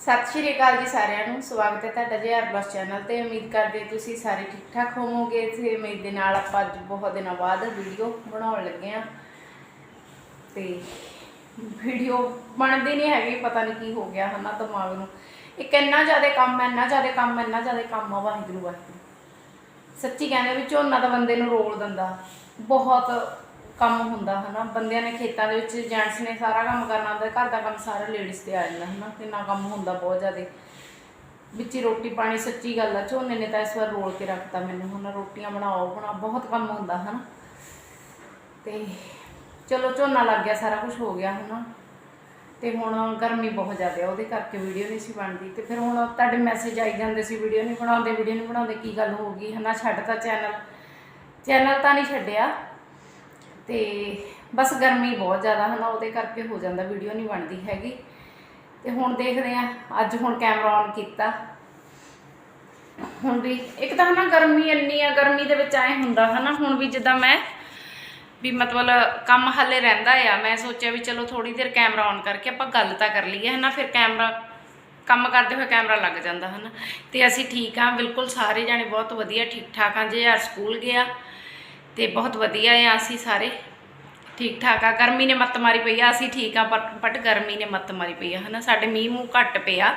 ਸਤਿ ਸ਼੍ਰੀ ਅਕਾਲ ਜੀ ਸਾਰਿਆਂ ਨੂੰ। ਸਵਾਗਤ ਹੈ ਤੁਹਾਡਾ ਜੀ ਹਰਬਸ ਚੈਨਲ ਤੇ। ਉਮੀਦ ਕਰਦੇ ਤੁਸੀਂ ਸਾਰੇ ਠੀਕ ਠਾਕ ਹੋਵੋਗੇ। ਤੇ ਉਮੀਦ ਦੇ ਨਾਲ ਆਪਾਂ ਅੱਜ ਬਹੁਤ ਦਿਨਾਂ ਬਾਅਦ ਵੀਡੀਓ ਬਣਾਉਣ ਲੱਗੇ ਆ ਤੇ ਵੀਡੀਓ ਬਣਦੀ ਨਹੀਂ ਹੈਗੀ, ਪਤਾ ਨਹੀਂ ਕੀ ਹੋ ਗਿਆ ਹਨਾ ਦਿਮਾਗ ਨੂੰ। ਇੱਕ ਇੰਨਾ ਜ਼ਿਆਦਾ ਕੰਮ ਹੈ ਇੰਨਾ ਜ਼ਿਆਦਾ ਕੰਮ ਹੈ ਇੰਨਾ ਜ਼ਿਆਦਾ ਕੰਮ ਆ ਵਾਹਿਗੁਰੂ ਵਾਹਿਗੁਰੂ। ਸੱਚੀ ਕਹਿੰਦੇ ਵੀ ਝੋਨਾ ਤਾਂ ਬੰਦੇ ਨੂੰ ਰੋਲ ਦਿੰਦਾ। ਬਹੁਤ ਕੰਮ ਹੁੰਦਾ ਹਨਾ, ਬੰਦਿਆਂ ਨੇ ਖੇਤਾਂ ਦੇ ਵਿੱਚ ਜੈਂਟਸ ਨੇ ਸਾਰਾ ਕੰਮ ਕਰਨਾ ਹੁੰਦਾ, ਘਰ ਦਾ ਕੰਮ ਸਾਰਾ ਲੇਡੀਜ਼ ਤੇ ਆ ਜਾਂਦਾ ਹਨਾ ਕਿੰਨਾ ਕੰਮ ਹੁੰਦਾ ਬਹੁਤ ਜ਼ਿਆਦਾ। ਵਿੱਚ ਹੀ ਰੋਟੀ ਪਾਣੀ ਸੱਚੀ ਗੱਲ ਆ, ਝੋਨੇ ਨੇ ਤਾਂ ਇਸ ਵਾਰ ਰੋਲ ਕੇ ਰੱਖਤਾ ਮੈਨੂੰ, ਹੁਣ ਰੋਟੀਆਂ ਬਣਾਓ ਬਣਾ ਬਹੁਤ ਕੰਮ ਹੁੰਦਾ ਹਨਾ। ਤੇ ਚਲੋ ਝੋਨਾ ਲੱਗ ਗਿਆ, ਸਾਰਾ ਕੁਝ ਹੋ ਗਿਆ ਹਨਾ। ਤੇ ਹੁਣ ਗਰਮੀ ਬਹੁਤ ਜ਼ਿਆਦਾ ਆ, ਉਹਦੇ ਕਰਕੇ ਵੀਡੀਓ ਨਹੀਂ ਸੀ ਬਣਦੀ। ਤੇ ਫਿਰ ਹੁਣ ਤੁਹਾਡੇ ਮੈਸੇਜ ਆਈ ਜਾਂਦੇ ਸੀ ਵੀਡੀਓ ਨਹੀਂ ਬਣਾਉਂਦੇ ਵੀਡੀਓ ਨਹੀਂ ਬਣਾਉਂਦੇ, ਕੀ ਗੱਲ ਹੋ ਗਈ ਹਨਾ ਛੱਡਤਾ ਚੈਨਲ ਚੈਨਲ ਤਾਂ ਨਹੀਂ ਛੱਡਿਆ। ਤੇ ਬਸ ਗਰਮੀ ਬਹੁਤ ਜ਼ਿਆਦਾ ਹਨਾ ਉਹਦੇ ਕਰਕੇ ਹੋ ਜਾਂਦਾ ਵੀਡੀਓ ਨਹੀਂ ਬਣਦੀ ਹੈਗੀ। ਤੇ ਹੁਣ ਦੇਖਦੇ ਆ ਅੱਜ ਹੁਣ ਕੈਮਰਾ ਔਨ ਕੀਤਾ। ਹੁਣ ਵੀ, ਇੱਕ ਤਾਂ ਹਨਾ ਗਰਮੀ ਇੰਨੀ ਆ, ਗਰਮੀ ਦੇ ਵਿੱਚ ਐ ਹੁੰਦਾ ਹਨਾ, ਹੁਣ ਵੀ ਜਿੱਦਾਂ ਮੈਂ ਵੀ ਮਤਲਬ ਕੰਮ ਹੱਲੇ ਰਹਿੰਦਾ ਆ, ਮੈਂ ਸੋਚਿਆ ਵੀ ਚਲੋ ਥੋੜੀ ਦੇਰ ਕੈਮਰਾ ਔਨ ਕਰਕੇ ਆਪਾਂ ਗੱਲ ਤਾਂ ਕਰ ਲਈਏ ਹਨਾ, ਫਿਰ ਕੈਮਰਾ ਕੰਮ ਕਰਦੇ ਹੋਏ ਕੈਮਰਾ ਲੱਗ ਜਾਂਦਾ ਹਨਾ। ਤੇ ਅਸੀਂ ਠੀਕ ਆ ਬਿਲਕੁਲ ਸਾਰੇ ਜਾਣੇ ਬਹੁਤ ਵਧੀਆ ਠੀਕ ਠਾਕ ਆ ਜੇ ਯਾਰ ਸਕੂਲ ਗਿਆ ਤੇ ਬਹੁਤ ਵਧੀਆ ਆ ਅਸੀਂ ਸਾਰੇ। ਠੀਕ ਠਾਕ ਆ। ਗਰਮੀ ਨੇ ਮੱਤ ਮਾਰੀ ਪਈ ਆ। ਅਸੀਂ ਠੀਕ ਆ, ਪਰ ਬਟ ਗਰਮੀ ਨੇ ਮੱਤ ਮਾਰੀ ਪਈ ਆ, ਹਨਾ? ਸਾਡੇ ਮੀਂਹ ਮੂੰਹ ਘੱਟ ਪਿਆ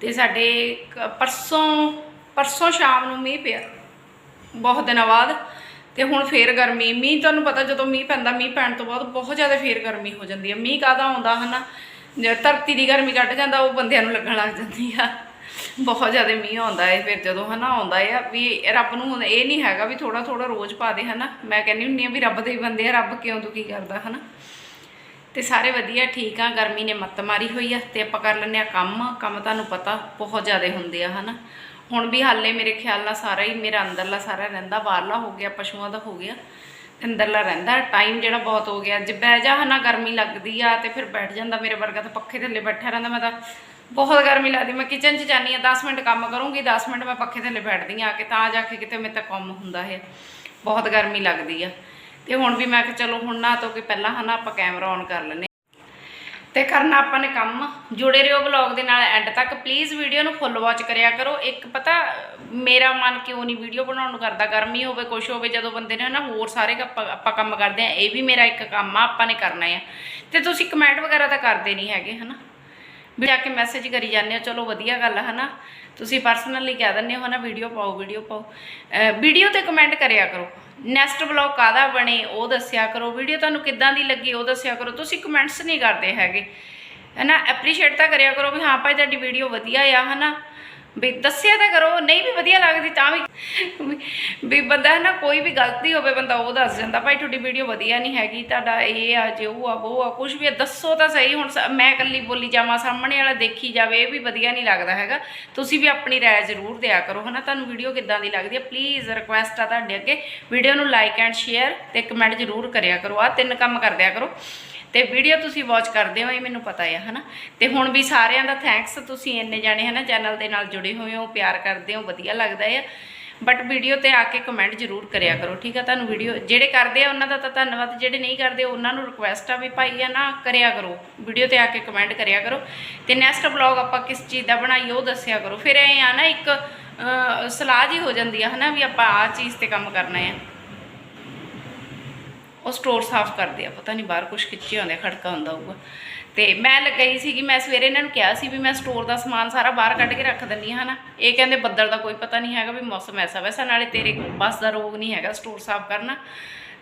ਤੇ ਸਾਡੇ ਕ- ਪਰਸੋਂ ਪਰਸੋਂ ਸ਼ਾਮ ਨੂੰ ਮੀਂਹ ਪਿਆ। ਬਹੁਤ ਦਿਨਾਂ ਬਾਅਦ। ਤੇ ਹੁਣ ਫੇਰ ਗਰਮੀ। ਮੀਂਹ ਤੁਹਾਨੂੰ ਪਤਾ ਜਦੋਂ ਮੀਂਹ ਪੈਂਦਾ, ਮੀਂਹ ਪੈਣ ਤੋਂ ਬਾਅਦ ਬਹੁਤ ਜ਼ਿਆਦਾ ਫੇਰ ਗਰਮੀ ਹੋ ਜਾਂਦੀ ਹੈ ਮੀਂਹ ਕਾਹਦਾ ਆਉਂਦਾ, ਹਨਾ? ਜੇ ਧਰਤੀ ਦੀ ਗਰਮੀ ਕੱਢ ਜਾਂਦਾ, ਉਹ ਬੰਦਿਆਂ ਨੂੰ ਲੱਗਣ ਲੱਗ ਜਾਂਦੀ ਆ। ਬਹੁਤ ਜ਼ਿਆਦਾ ਮੀਂਹ ਆਉਂਦਾ ਹੈ ਫਿਰ ਜਦੋਂ ਹਨਾ ਆਉਂਦਾ ਆ, ਵੀ ਰੱਬ ਨੂੰ ਇਹ ਨਹੀਂ ਹੈਗਾ ਵੀ ਥੋੜਾ ਥੋੜਾ ਰੋਜ਼ ਪਾ ਦੇ ਹਨਾ। ਮੈਂ ਕਹਿੰਦੀ ਹੁੰਦੀ ਆ ਵੀ ਰੱਬ ਦੇ ਹੀ ਬੰਦੇ ਆ, ਰੱਬ ਕਿਉਂ ਦੁਖੀ ਕਰਦਾ ਹਨਾ। ਤੇ ਸਾਰੇ ਵਧੀਆ, ਠੀਕ ਆ, ਗਰਮੀ ਨੇ ਮੱਤ ਮਾਰੀ ਹੋਈ ਆ ਤੇ ਆਪਾਂ ਕਰ ਲੈਂਦੇ ਆ ਕੰਮ। ਕੰਮ ਤੁਹਾਨੂੰ ਪਤਾ ਬਹੁਤ ਜ਼ਿਆਦਾ ਹੁੰਦੇ ਆ ਹਨਾ। ਹੁਣ ਵੀ ਹਾਲੇ ਮੇਰੇ ਖਿਆਲ ਨਾਲ ਸਾਰਾ ਹੀ, ਮੇਰਾ ਅੰਦਰਲਾ ਸਾਰਾ ਰਹਿੰਦਾ, ਬਾਹਰਲਾ ਹੋ ਗਿਆ, ਪਸ਼ੂਆਂ ਦਾ ਹੋ ਗਿਆ। ਅੰਦਰਲਾ ਰਹਿੰਦਾ ਟਾਈਮ ਜਿਹੜਾ ਬਹੁਤ ਹੋ ਗਿਆ। ਜੇ ਬਹਿ ਜਾ ਹਨਾ, ਗਰਮੀ ਲੱਗਦੀ ਆ ਤੇ ਫਿਰ ਬੈਠ ਜਾਂਦਾ, ਮੇਰੇ ਵਰਗਾ ਤਾਂ ਪੱਖੇ ਥੱਲੇ ਬੈਠਾ ਰਹਿੰਦਾ, ਮੈਂ ਤਾਂ ਬਹੁਤ ਗਰਮੀ ਲੱਗਦੀ, ਮੈਂ ਕਿਚਨ 'ਚ ਜਾਂਦੀ ਆ 10 ਮਿੰਟ ਕੰਮ ਕਰੂੰਗੀ 10 ਮਿੰਟ ਮੈਂ ਪੱਖੇ ਥੱਲੇ ਬੈਠਦੀ ਆ ਕਿ, ਤਾਂ ਜਾ ਕੇ ਕਿਤੇ ਮੇਰੇ ਤਾਂ ਕੰਮ ਹੁੰਦਾ ਹੈ ਬਹੁਤ ਗਰਮੀ ਲੱਗਦੀ ਆ। ਤੇ ਹੁਣ ਵੀ ਮੈਂ ਕਿ ਚਲੋ ਹੁਣ ਨਾ ਤੋਂ ਕਿ ਪਹਿਲਾਂ ਹਨਾ ਆਪਾਂ ਕੈਮਰਾ ਔਨ ਕਰ ਲੈਂਦੇ ਤੇ ਕਰਨਾ ਆਪਾਂ ਨੇ ਕੰਮ। ਜੁੜੇ ਰਹੋ ਵਲੌਗ ਦੇ ਨਾਲ ਐਂਡ ਤੱਕ। ਪਲੀਜ਼ ਵੀਡੀਓ ਨੂੰ ਫੁੱਲ ਵਾਚ ਕਰਿਆ ਕਰੋ। ਇੱਕ ਪਤਾ, ਮੇਰਾ ਮਨ ਕਿਉਂ ਨਹੀਂ ਵੀਡੀਓ ਬਣਾਉਣ ਨੂੰ ਕਰਦਾ? ਗਰਮੀ ਹੋਵੇ, ਕੁਛ ਹੋਵੇ, ਜਦੋਂ ਬੰਦੇ ਨੇ ਨਾ ਹੋਰ ਸਾਰੇ ਆਪਾਂ ਆਪਾਂ ਕੰਮ ਕਰਦੇ ਆ ਇਹ ਵੀ ਮੇਰਾ ਇੱਕ ਕੰਮ ਆ, ਆਪਾਂ ਨੇ ਕਰਨਾ ਆ। ਤੇ ਤੁਸੀਂ ਕਮੈਂਟ ਵਗੈਰਾ ਤਾਂ ਕਰਦੇ ਨਹੀਂ ਹੈਗੇ, ਹਨਾ? ਵੀ ਜਾ ਕੇ ਮੈਸੇਜ ਕਰੀ ਜਾਂਦੇ ਹੋ, ਚਲੋ ਵਧੀਆ ਗੱਲ ਹੈ ਨਾ ਤੁਸੀਂ ਪਰਸਨਲੀ ਕਹਿ ਦਿੰਦੇ ਹੋ ਨਾ ਵੀਡੀਓ ਪਾਓ ਵੀਡੀਓ ਪਾਓ। ਵੀਡੀਓ ਤੇ ਕਮੈਂਟ ਕਰਿਆ ਕਰੋ। ਨੈਕਸਟ ਬਲੌਗ ਕਾਦਾ ਬਣੇ, ਉਹ ਦੱਸਿਆ ਕਰੋ। ਵੀਡੀਓ ਤੁਹਾਨੂੰ ਕਿੱਦਾਂ ਦੀ ਲੱਗੀ, ਉਹ ਦੱਸਿਆ ਕਰੋ। ਤੁਸੀਂ ਕਮੈਂਟਸ ਨਹੀਂ ਕਰਦੇ ਹੈਗੇ। ਹੈ ਨਾ ਐਪਰੀਸ਼ੀਏਟ ਤਾਂ ਕਰਿਆ ਕਰੋ ਵੀ ਹਾਂ ਭਾਈ, ਤੁਹਾਡੀ ਵੀਡੀਓ ਵਧੀਆ ਆ, ਹਨਾ? ਵੀ ਦੱਸਿਆ ਤਾਂ ਕਰੋ ਨਹੀਂ ਵੀ ਵਧੀਆ ਲੱਗਦੀ ਤਾਂ ਵੀ ਵੀ- ਬੰਦਾ ਹੈ ਨਾ ਕੋਈ ਵੀ ਗਲਤੀ ਹੋਵੇ ਬੰਦਾ ਉਹ ਦੱਸ ਜਾਂਦਾ ਭਾਈ ਤੁਹਾਡੀ ਵੀਡੀਓ ਵਧੀਆ ਨਹੀਂ ਹੈਗੀ ਤੁਹਾਡਾ ਇਹ ਆ ਜੇ ਉਹ ਆ ਉਹ ਆ ਕੁਝ ਵੀ ਆ, ਦੱਸੋ ਤਾਂ ਸਹੀ ਹੁਣ ਸ- ਮੈਂ ਇਕੱਲੀ ਬੋਲੀ ਜਾਵਾਂ ਸਾਹਮਣੇ ਵਾਲਾ ਦੇਖੀ ਜਾਵੇ ਇਹ ਵੀ ਵਧੀਆ ਨਹੀਂ ਲੱਗਦਾ ਹੈਗਾ। ਤੁਸੀਂ ਵੀ ਆਪਣੀ ਰਾਏ ਜ਼ਰੂਰ ਦਿਆ ਕਰੋ ਹਨਾ? ਤੁਹਾਨੂੰ ਵੀਡੀਓ ਕਿੱਦਾਂ ਦੀ ਲੱਗਦੀ ਹੈ ਪਲੀਜ਼ ਰਿਕੁਐਸਟ ਆ ਤੁਹਾਡੇ ਅੱਗੇ। ਵੀਡੀਓ ਨੂੰ ਲਾਈਕ ਐਂਡ ਸ਼ੇਅਰ ਤੇ ਕਮੈਂਟ ਜ਼ਰੂਰ ਕਰਿਆ ਕਰੋ। ਆ ਤਿੰਨ ਕੰਮ ਕਰਦਿਆ ਕਰੋ। ਤੇ ਵੀਡੀਓ ਤੁਸੀਂ ਵਾਚ ਕਰਦੇ ਹੋ, ਇਹ ਮੈਨੂੰ ਪਤਾ ਹੈ ਹਨਾ? ਤੇ ਹੁਣ ਵੀ ਸਾਰਿਆਂ ਦਾ ਥੈਂਕਸ ਤੁਸੀਂ ਇੰਨੇ ਜਾਣੇ, ਹਨਾ ਚੈਨਲ ਦੇ ਨਾਲ ਜੁੜੇ ਹੋਏ ਹੋ, ਪਿਆਰ ਕਰਦੇ ਹੋ, ਵਧੀਆ ਲੱਗਦਾ ਹੈ ਬਟ ਵੀਡੀਓ ਤੇ ਆ ਕੇ ਕਮੈਂਟ ਜ਼ਰੂਰ ਕਰਿਆ ਕਰੋ, ਠੀਕ ਆ? ਤੁਹਾਨੂੰ ਵੀਡੀਓ ਜਿਹੜੇ ਕਰਦੇ ਆ, ਉਹਨਾਂ ਦਾ ਤਾਂ ਧੰਨਵਾਦ, ਜਿਹੜੇ ਨਹੀਂ ਕਰਦੇ, ਉਹਨਾਂ ਨੂੰ ਰਿਕੁਐਸਟ ਆ ਵੀ ਭਾਈ, ਆ ਨਾ, ਕਰਿਆ ਕਰੋ। ਵੀਡੀਓ ਤੇ ਆ ਕੇ ਕਮੈਂਟ ਕਰਿਆ ਕਰੋ। ਤੇ ਨੈਕਸਟ ਵਲੌਗ ਆਪਾਂ ਕਿਸ ਚੀਜ਼ ਦਾ ਬਣਾਈਏ, ਉਹ ਦੱਸਿਆ ਕਰੋ। ਫਿਰ ਇਹ ਆ ਨਾ, ਇੱਕ ਸਲਾਹ ਜੀ ਹੋ ਜਾਂਦੀ ਆ, ਹਨਾ, ਵੀ ਆਪਾਂ ਆ ਚੀਜ਼ ਤੇ ਕੰਮ ਕਰਨਾ ਆ। ਉਹ ਸਟੋਰ ਸਾਫ਼ ਕਰਦੇ ਆ, ਪਤਾ ਨਹੀਂ ਬਾਹਰ ਕੁਝ ਖਿੱਚੇ ਹੁੰਦੇ ਖੜਕਾ ਹੁੰਦਾ ਹੋਊਗਾ। ਤੇ ਮੈਂ ਲੱਗਈ ਸੀ ਕਿ ਮੈਂ ਸਵੇਰੇ ਇਹਨਾਂ ਨੂੰ ਕਿਹਾ ਸੀ ਵੀ ਮੈਂ ਸਟੋਰ ਦਾ ਸਮਾਨ ਸਾਰਾ ਬਾਹਰ ਕੱਢ ਕੇ ਰੱਖ ਦਿੰਦੀ ਹਾਂ ਨਾ। ਇਹ ਕਹਿੰਦੇ ਬੱਦਲ ਦਾ ਕੋਈ ਪਤਾ ਨਹੀਂ ਹੈਗਾ ਵੀ ਮੌਸਮ ਐਸਾ ਵੈਸਾ, ਨਾਲੇ ਤੇਰੇ ਬਸ ਦਾ ਰੋਗ ਨਹੀਂ ਹੈਗਾ ਸਟੋਰ ਸਾਫ਼ ਕਰਨਾ।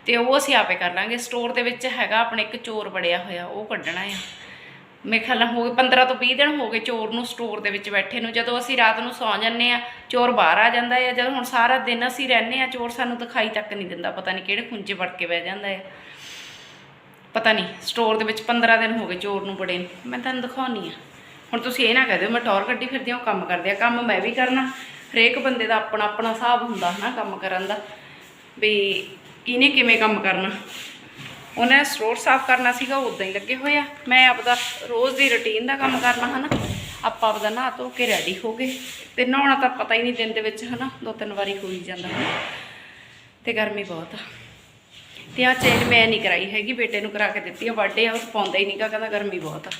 ਤੇ ਉਹ ਅਸੀਂ ਆਪੇ ਕਰ ਲਾਂਗੇ। ਸਟੋਰ ਦੇ ਵਿੱਚ ਹੈਗਾ, ਆਪਣੇ ਇੱਕ ਚੋਰ ਬੜਿਆ ਹੋਇਆ, ਉਹ ਕੱਢਣਾ ਆ। ਮੇਰੇ ਖਿਆਲ ਨਾਲ ਹੋ ਗਏ 15 ਤੋਂ 20 ਦਿਨ ਹੋ ਗਏ ਚੋਰ ਨੂੰ ਸਟੋਰ ਦੇ ਵਿੱਚ ਬੈਠੇ ਨੂੰ। ਜਦੋਂ ਅਸੀਂ ਰਾਤ ਨੂੰ ਸੌਂ ਜੰਨੇ ਆ ਚੋਰ ਬਾਹਰ ਆ ਜਾਂਦਾ ਹੈ। ਜਦੋਂ ਹੁਣ ਸਾਰਾ ਦਿਨ ਅਸੀਂ ਰਹਿੰਦੇ ਆ ਚੋਰ ਸਾਨੂੰ ਦਿਖਾਈ ਤੱਕ ਨਹੀਂ ਦਿੰਦਾ। ਪਤਾ ਨਹੀਂ ਕਿਹੜੇ ਖੁੰਝੇ ਵੜ ਕੇ ਬਹਿ ਜਾਂਦਾ ਹੈ। ਪਤਾ ਨਹੀਂ ਸਟੋਰ ਦੇ ਵਿੱਚ 15 ਦਿਨ ਹੋ ਗਏ ਚੋਰ ਨੂੰ ਬੜੇ ਨੂੰ। ਮੈਂ ਤੁਹਾਨੂੰ ਦਿਖਾਉਣੀ ਆ ਹੁਣ ਤੁਸੀਂ ਇਹ ਨਾ ਕਹਿ ਦਿਓ, ਮੈਂ ਟੌਰ ਕੱਢੀ ਫਿਰਦੀ ਹਾਂ, ਉਹ ਕੰਮ ਕਰਦੇ ਆ। ਕੰਮ ਮੈਂ ਵੀ ਕਰਨਾ। ਹਰੇਕ ਬੰਦੇ ਦਾ ਆਪਣਾ ਆਪਣਾ ਹਿਸਾਬ ਹੁੰਦਾ ਹਨਾ, ਕੰਮ ਕਰਨ ਦਾ। ਵੀ ਕਿਹਨੇ ਕਿਵੇਂ ਕੰਮ ਕਰਨਾ? ਉਹਨੇ ਸਟੋਰ ਸਾਫ਼ ਕਰਨਾ ਸੀਗਾ ਉਦਾਂ ਹੀ ਲੱਗੇ ਹੋਏ ਆ। ਮੈਂ ਆਪਦਾ ਰੋਜ਼ ਦੀ ਰੁਟੀਨ ਦਾ ਕੰਮ ਕਰਨਾ, ਹਨਾ। ਆਪਾਂ ਆਪਦਾ ਨਹਾ ਧੋ ਕੇ ਰੈਡੀ ਹੋ ਗਏ। ਤੇ ਨਹਾਉਣਾ ਤਾਂ ਪਤਾ ਹੀ ਨਹੀਂ ਦਿਨ ਦੇ ਵਿੱਚ, ਹਨਾ। ਦੋ ਤਿੰਨ ਵਾਰੀ ਹੋ ਹੀ ਜਾਂਦਾ ਤੇ ਗਰਮੀ ਬਹੁਤ ਆ। ਤੇ ਆ ਚੇਨ ਮੈਂ ਨਹੀਂ ਕਰਾਈ ਹੈਗੀ, ਬੇਟੇ ਨੂੰ ਕਰਾ ਕੇ ਦਿੱਤੀ ਆ ਬਰਥਡੇ ਆ, ਉਹ ਪਾਉਂਦਾ ਹੀ ਨਹੀਂਗਾ ਕਹਿੰਦਾ ਗਰਮੀ ਬਹੁਤ ਆ।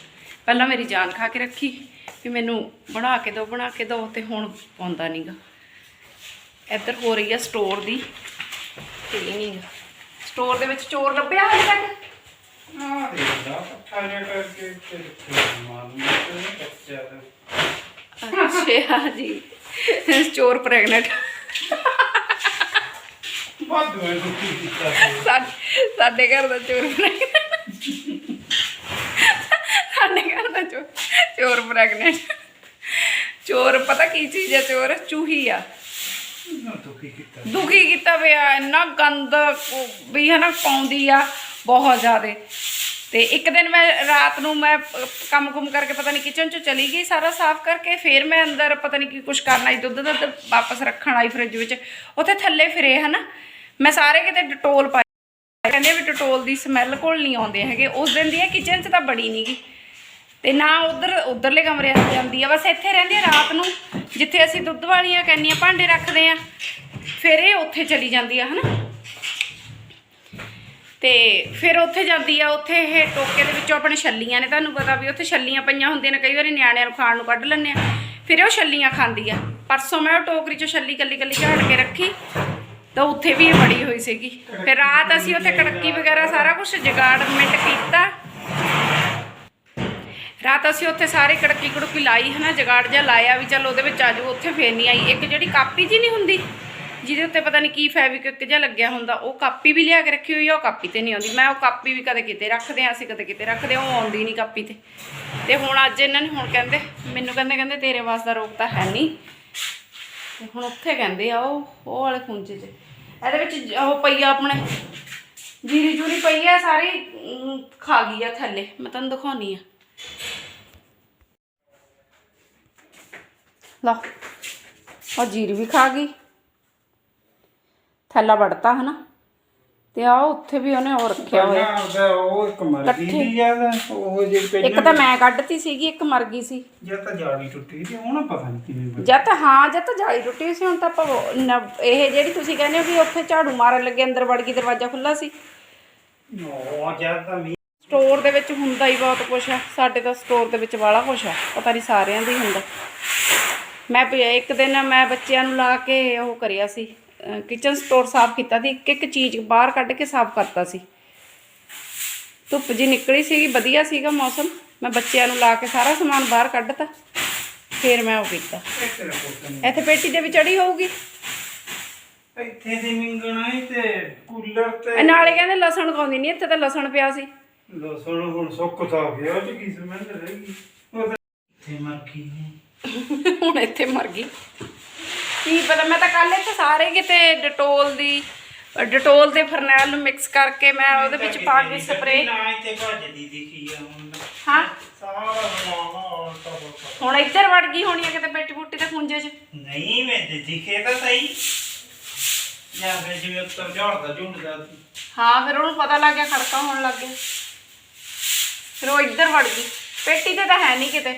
ਪਹਿਲਾਂ ਮੇਰੀ ਜਾਨ ਖਾ ਕੇ ਰੱਖੀ, ਵੀ ਮੈਨੂੰ ਬਣਾ ਕੇ ਦਿਓ ਬਣਾ ਕੇ ਦਿਓ ਤੇ ਹੁਣ ਪਾਉਂਦਾ ਨਹੀਂਗਾ ਇੱਧਰ ਹੋ ਰਹੀ ਆ ਸਟੋਰ ਦੀ। ਕਲੀਨਿੰਗ ਸਟੋਰ ਦੇ ਵਿੱਚ ਚੋਰ ਲੱਭਿਆ ਹਜੇ ਤੱਕ? ਆ ਦੇਖਦਾ ਪੱਠਾ ਜਿਹਾ ਕਰਕੇ ਤੇ ਮਾਲੂਮ ਨਹੀਂ ਬੱਚਾ ਦਾ ਅੱਛਾ ਜੀ। ਚੋਰ ਪ੍ਰੈਗਨੈਂਟ। ਵਾਧੂ ਹੈ ਦੁੱਖੀ ਕੀਤਾ ਸੀ। ਸਾਡੇ ਸਾਡੇ ਘਰ ਦਾ ਚੋਰ ਪ੍ਰੈਗਨੈਂਟ। ਸਾਡੇ ਘਰ ਦਾ ਚੋਰ ਚੋਰ ਪ੍ਰੈਗਨੈਂਟ। ਚੋਰ, ਪਤਾ ਕੀ ਚੀਜ਼ ਹੈ ਚੋਰ? ਚੂਹੀ ਆ। ਨਾ ਦੁੱਖੀ ਕੀਤਾ। ਦੁਖੀ ਕੀਤਾ ਪਿਆ ਇੰਨਾ ਗੰਦ ਉਹ ਵੀ ਹਨਾ ਪਾਉਂਦੀ ਆ ਬਹੁਤ ਜ਼ਿਆਦੇ। ਤੇ ਇੱਕ ਦਿਨ ਮੈਂ ਰਾਤ ਨੂੰ ਮੈਂ ਕੰਮ ਕੁਮ ਕਰਕੇ ਪਤਾ ਨਹੀਂ ਕਿਚਨ ਚ ਚਲੀ ਗਈ, ਸਾਰਾ ਸਾਫ਼ ਕਰਕੇ ਫਿਰ ਮੈਂ ਅੰਦਰ ਪਤਾ ਨਹੀਂ ਕੀ ਕੁਛ ਕਰਨਾ ਆਈ ਦੁੱਧ ਦਾ ਵਾਪਸ ਰੱਖਣ ਆਈ ਫ੍ਰਿਜ ਵਿੱਚ। ਉੱਥੇ ਥੱਲੇ ਫਿਰੇ, ਹਨਾ। ਮੈਂ ਸਾਰੇ ਕਿਤੇ ਡਟੋਲ ਪਾਈ ਕਹਿੰਦੇ ਵੀ ਡਟੋਲ ਦੀ ਸਮੈਲ ਕੋਲ ਨਹੀਂ ਆਉਂਦੇ ਹੈਗੇ। ਉਸ ਦਿਨ ਦੀ ਇਹ ਕਿਚਨ 'ਚ ਤਾਂ ਬੜੀ ਨਹੀਂਗੀ ਤੇ ਨਾ ਉਧਰ, ਉਧਰਲੇ ਕਮਰੇ 'ਚ ਜਾਂਦੀ ਆ। ਬਸ ਇੱਥੇ ਰਹਿੰਦੀ ਆ ਰਾਤ ਨੂੰ, ਜਿੱਥੇ ਅਸੀਂ ਦੁੱਧ ਵਾਲੀਆਂ ਕੈਨੀਆਂ ਭਾਂਡੇ ਰੱਖਦੇ ਆ, ਫਿਰ ਇਹ ਉੱਥੇ ਚਲੀ ਜਾਂਦੀ ਆ, ਹਨਾ? ਤੇ ਫਿਰ ਉੱਥੇ ਜਾਂਦੀ ਆ, ਉੱਥੇ ਇਹ ਟੋਕੇ ਦੇ ਵਿੱਚੋਂ ਆਪਣੇ ਛੱਲੀਆਂ ਨੇ, ਤੁਹਾਨੂੰ ਪਤਾ ਵੀ ਉੱਥੇ ਛੱਲੀਆਂ ਪਈਆਂ ਹੁੰਦੀਆਂ ਨੇ, ਕਈ ਵਾਰੀ ਨਿਆਣਿਆਂ ਨੂੰ ਖਾਣ ਨੂੰ ਕੱਢ ਲੈਂਦੇ ਆ। ਫਿਰ ਉਹ ਛੱਲੀਆਂ ਖਾਂਦੀ ਆ। ਪਰਸੋਂ ਮੈਂ ਉਹ ਟੋਕਰੀ 'ਚੋਂ ਛੱਲੀ ਕੱਲੀ ਕੱਲੀ ਝਾੜ ਕੇ ਰੱਖੀ, ਤਾਂ ਉੱਥੇ ਵੀ ਇਹ ਬੜੀ ਹੋਈ ਸੀਗੀ। ਫਿਰ ਰਾਤ ਅਸੀਂ ਉੱਥੇ ਕੜਕੀ ਵਗੈਰਾ ਸਾਰਾ ਕੁਝ ਮਿੰਟ ਕੀਤਾ ਰਾਤ ਅਸੀਂ ਉੱਥੇ ਸਾਰੇ ਕੜਕੀ ਕੜਕੀ ਲਾਈ, ਹਨਾ, ਜਗਾੜ ਜਿਹਾ ਲਾਇਆ ਵੀ ਚੱਲ ਉਹਦੇ ਵਿੱਚ ਆਜੂ, ਉੱਥੇ ਫੇਰ ਨਹੀਂ ਆਈ। ਇੱਕ ਜਿਹੜੀ ਕਾਪੀ ਜੀ ਨਹੀਂ ਹੁੰਦੀ, ਜਿਹਦੇ ਉੱਤੇ ਪਤਾ ਨਹੀਂ ਕੀ ਫੈਬਰਿਕ ਜਿਹਾ ਲੱਗਿਆ ਹੁੰਦਾ, ਉਹ ਕਾਪੀ ਵੀ ਲਿਆ ਕੇ ਰੱਖੀ ਹੋਈ ਆ, ਉਹ ਕਾਪੀ ਤੇ ਨਹੀਂ ਆਉਂਦੀ। ਮੈਂ ਉਹ ਕਾਪੀ ਵੀ ਕਦੇ ਕਿਤੇ ਰੱਖਦੇ ਆ, ਅਸੀਂ ਕਦੇ ਕਿਤੇ ਰੱਖਦੇ ਆ, ਉਹ ਆਉਂਦੀ ਨਹੀਂ ਕਾਪੀ ਤੇ। ਤੇ ਹੁਣ ਅੱਜ ਇਹਨਾਂ ਨੇ ਹੁਣ ਕਹਿੰਦੇ, ਮੈਨੂੰ ਕਹਿੰਦੇ ਕਹਿੰਦੇ ਤੇਰੇ ਵਾਸ ਦਾ ਰੋਗ ਤਾਂ ਹੈ ਨਹੀਂ। ਤੇ ਹੁਣ ਉੱਥੇ ਕਹਿੰਦੇ ਆ ਉਹ ਉਹ ਵਾਲੇ ਖੁੰਝੇ 'ਚ। ਇਹਦੇ ਵਿੱਚ ਉਹ ਪਈ ਆ ਆਪਣੇ, ਜੀਰੀ ਜੂਰੀ ਪਈ ਆ ਸਾਰੀ ਖਾ ਗਈ ਆ ਥੱਲੇ। ਮੈਂ ਤੁਹਾਨੂੰ ਦਿਖਾਉਣੀ ਆ। ਲਓ ਆ ਜੀਰੀ ਵੀ ਖਾ ਗਈ। ਥੱਲਾ ਵੜਤਾ ਹਨਾ। ਤੇ ਆ ਉੱਥੇ ਵੀ ਉਹਨੇ ਉਹ ਰੱਖਿਆ ਹੋਇਆ। ਉਹਦਾ ਉਹ ਇੱਕ ਮਰਦੀ ਇਕੱਠੇ। ਦੀ ਜ਼ਿਆਦਾ ਉਹ ਜਿਹੜੀ ਪਹਿਲਾਂ ਇੱਕ ਤਾਂ ਮੈਂ ਕੱਢਤੀ ਸੀਗੀ ਇੱਕ ਮਰ ਗਈ ਸੀ। ਜਾਂ ਤਾਂ ਜਾੜੀ ਟੁੱਟੀ ਤੇ ਹੁਣ ਪਤਾ ਨਹੀਂ ਕਿਵੇਂ ਬਣੀ। ਜਦ ਤਾਂ ਹਾਂ ਜਦ ਤਾਂ ਜਾਲੀ ਟੁੱਟੀ ਹੋਈ ਸੀ ਹੁਣ ਤਾਂ ਆਪਾਂ ਉਹ ਨ- ਇਹ ਜਿਹੜੀ ਤੁਸੀਂ ਕਹਿੰਦੇ ਹੋ ਵੀ ਉੱਥੇ ਝਾੜੂ ਮਾਰਨ ਲੱਗੇ ਅੰਦਰ ਵੜ ਗਈ ਦਰਵਾਜ਼ਾ ਖੁੱਲਾ ਸੀ। ਉਹ ਜਦ ਤਾਂ ਮੀਂਹ ਸਟੋਰ ਦੇ ਵਿੱਚ ਹੁੰਦਾ ਹੀ ਬਹੁਤ ਕੁਛ ਆ ਸਾਡੇ ਤਾਂ ਸਟੋਰ ਦੇ ਵਿੱਚ ਵਾਲਾ ਕੁਛ ਆ ਪਤਾ ਨਹੀਂ ਸਾਰਿਆਂ ਦੇ ਹੀ ਹੁੰਦਾ। ਮੈਂ ਇੱਕ ਦਿਨ ਮੈਂ ਬੱਚਿਆਂ ਨੂੰ ਲਾ ਕੇ ਉਹ ਕਰਿਆ ਸੀ। ਕਿਚਨ ਸਟੋਰ ਸਾਫ਼ ਕੀਤਾ ਸੀ। ਇੱਕ ਇੱਕ ਚੀਜ਼ ਬਾਹਰ ਕੱਢ ਕੇ ਸਾਫ਼ ਕਰਤਾ ਸੀ। ਧੁੱਪ ਜੀ ਨਿਕਲੀ ਸੀਗੀ ਵਧੀਆ ਸੀਗਾ ਮੌਸਮ। ਮੈਂ ਬੱਚਿਆਂ ਨੂੰ ਲਾ ਕੇ ਸਾਰਾ ਸਮਾਨ ਬਾਹਰ ਕੱਢਤਾ। ਫਿਰ ਮੈਂ ਉਹ ਕੀਤਾ। ਇੱਥੇ ਪੇਟੀ ਦੇ ਵਿੱਚ ਅੜੀ ਹੋਊਗੀ। ਇੱਥੇ ਦੀ ਮਿੰਗਣਾ ਤੇ ਕੂਲਰ ਤੇ ਨਾਲੇ ਕਹਿੰਦੇ ਲਸਣ ਖਾਉਂਦੀ ਨਹੀਂ ਇੱਥੇ ਤਾਂ ਲਸਣ ਪਿਆ ਸੀ। ਹੁਣ ਸੁੱਕ ਤਾਂ ਗਿਆ ਉਹ ਚ ਕੀ ਸਮੈਲ ਰਹੇਗੀ ਉਹ ਤਾਂ ਇੱਥੇ ਮੱਖੀ ਨੇ ਹੁਣ ਇੱਥੇ ਮਰ ਗਈ। ਕੀ ਪਤਾ ਮੈਂ ਤਾਂ ਕੱਲ ਇੱਥੇ ਸਾਰੇ ਕਿਤੇ ਡਟੋਲ ਦੀ ਡਟੋਲ ਤੇ ਫਰਨੈਲ ਨੂੰ ਮਿਕਸ ਕਰਕੇ ਮੈਂ ਉਹਦੇ ਵਿੱਚ ਪਾ ਕੇ ਸਪਰੇ ਨਾ ਇੱਥੇ ਭੱਜਦੀ ਦਿਖੀ ਆ ਹੁਣ। ਹਾਂ। ਸਾਰਾ ਬਣਾਵਾ ਔਰ ਤਾਂ ਬਹੁਤ ਹੁਣ ਇੱਧਰ ਵੜ ਗਈ ਹੋਣੀ ਆ ਕਿਤੇ ਪੇਟੀ ਪੁੱਟੀ ਤੇ ਖੁੰਝੇ 'ਚ। ਨਹੀਂ ਮੈਂ ਤੇ ਦਿਖੇ ਤਾਂ ਸਹੀ। ਜਾਂ ਫਿਰ ਜਿਵੇਂ ਉੱਤਰ ਝੜਦਾ ਝੁੰਡਦਾ ਹਾਂ ਫਿਰ ਉਹਨੂੰ ਪਤਾ ਲੱਗ ਗਿਆ ਖੜਕਾ ਹੋਣ ਲੱਗ ਗਿਆ। ਫਿਰ ਉਹ ਇੱਧਰ ਵੜ ਗਈ। ਪੇਟੀ ਤੇ ਤਾਂ ਹੈ ਨਹੀਂ ਕਿਤੇ।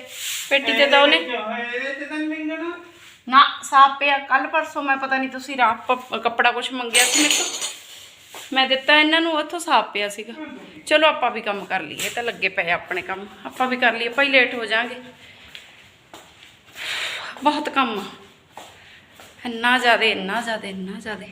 ਪੇਟੀ ਤੇ ਤਾਂ ਉਹਨੇ ਇਹਦੇ ਤੇ ਤਾਂ ਨੀ ਮਿੰਗਣਾ ਨਾ ਸਾਫ਼ ਪਿਆ। ਕੱਲ ਪਰਸੋਂ ਮੈਂ ਪਤਾ ਨਹੀਂ ਤੁਸੀਂ ਰਾਤ ਕੱਪੜਾ ਕੁਝ ਮੰਗਿਆ ਸੀ ਮੇਰੇ ਤੋਂ। ਮੈਂ ਦਿੱਤਾ ਇਹਨਾਂ ਨੂੰ ਉੱਥੋਂ ਸਾਫ਼ ਪਿਆ ਸੀਗਾ। ਚਲੋ ਆਪਾਂ ਵੀ ਕੰਮ ਕਰ ਲਈਏ। ਤਾਂ ਲੱਗੇ ਪਏ ਆਪਣੇ ਕੰਮ। ਆਪਾਂ ਵੀ ਕਰ ਲਈਏ। ਭਾਈ ਲੇਟ ਹੋ ਜਾਾਂਗੇ। ਬਹੁਤ ਕੰਮ ਇੰਨਾ ਜ਼ਿਆਦਾ ਇੰਨਾ ਜ਼ਿਆਦਾ ਇੰਨਾ ਜ਼ਿਆਦਾ।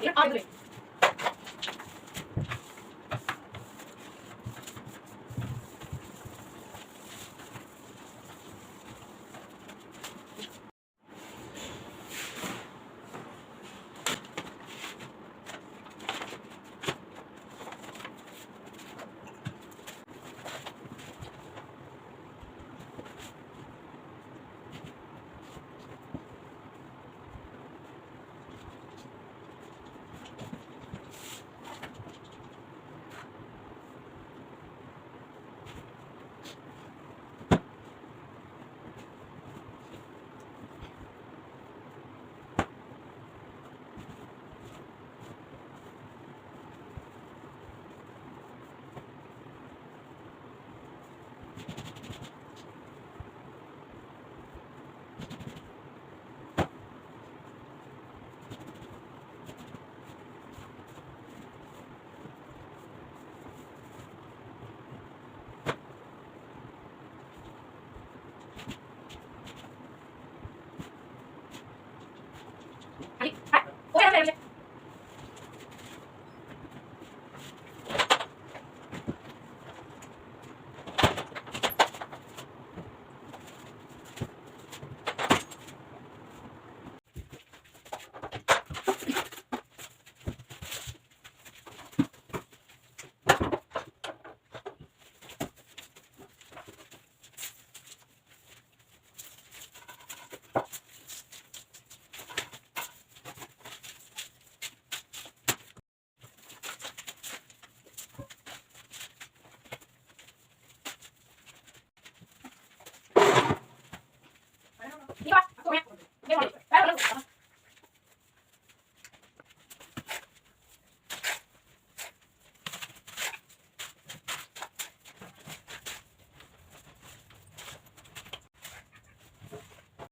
Lihat,